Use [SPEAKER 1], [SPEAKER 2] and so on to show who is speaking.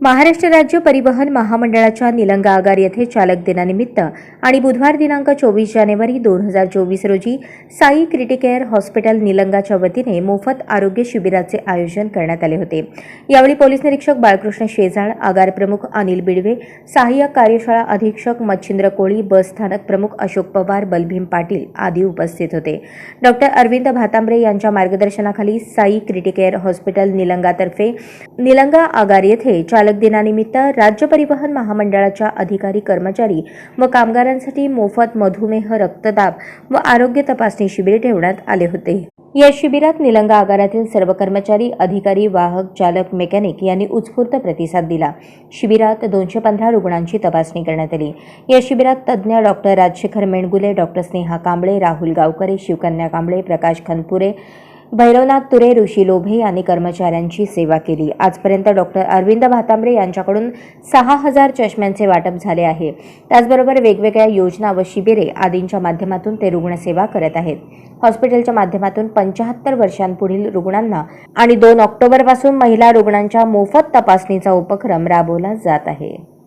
[SPEAKER 1] महाराष्ट्र राज्य परिवहन महामंडळाच्या निलंगा आगार येथे चालक दिनानिमित्त आणि बुधवार दिनांक चोवीस जानेवारी दोन हजार चोवीस रोजी साई क्रिटिकेअर हॉस्पिटल निलंगाच्या वतीने मोफत आरोग्य शिबिराचे आयोजन करण्यात आले होते. यावेळी पोलीस निरीक्षक बाळकृष्ण शेजाळ आगार प्रमुख अनिल बिडवे सहाय्यक कार्यशाळा अधीक्षक मच्छिंद्र कोळी बस स्थानक प्रमुख अशोक पवार बलभीम पाटील आदी उपस्थित होते. डॉक्टर अरविंद भातांबरे यांच्या मार्गदर्शनाखाली साई क्रिटिकेअर हॉस्पिटल निलंगातर्फे निलंगा आगार येथे चालक दिनानिमित्त राज्य परिवहन महामंडळाच्या अधिकारी कर्मचारी व कामगारांसाठी मोफत मधुमेह रक्तदाब व आरोग्य तपासणी शिबिर ठेवण्यात आले होते. या शिबिरात निलंगा आगारातील सर्व कर्मचारी अधिकारी वाहक चालक मेकॅनिक यांनी उत्स्फूर्त प्रतिसाद दिला. शिबिरात दोनशे पंधरा रुग्णांची तपासणी करण्यात आली. या शिबिरात तज्ज्ञ डॉक्टर राजशेखर मेणगुले डॉक्टर स्नेहा कांबळे राहुल गावकरे शिवकन्या कांबळे प्रकाश खनपुरे भैरवनाथ तुरे ऋषी लोभे यांनी कर्मचाऱ्यांची सेवा केली. आजपर्यंत डॉक्टर अरविंद भातांबरे यांच्याकडून सहा हजार चष्म्यांचे वाटप झाले आहे. त्याचबरोबर वेगवेगळ्या योजना व शिबिरे आदींच्या माध्यमातून ते रुग्णसेवा करत आहेत. हॉस्पिटलच्या माध्यमातून पंचाहत्तर वर्षांपुढील रुग्णांना आणि दोन ऑक्टोबरपासून महिला रुग्णांच्या मोफत तपासणीचा उपक्रम राबवला जात आहे.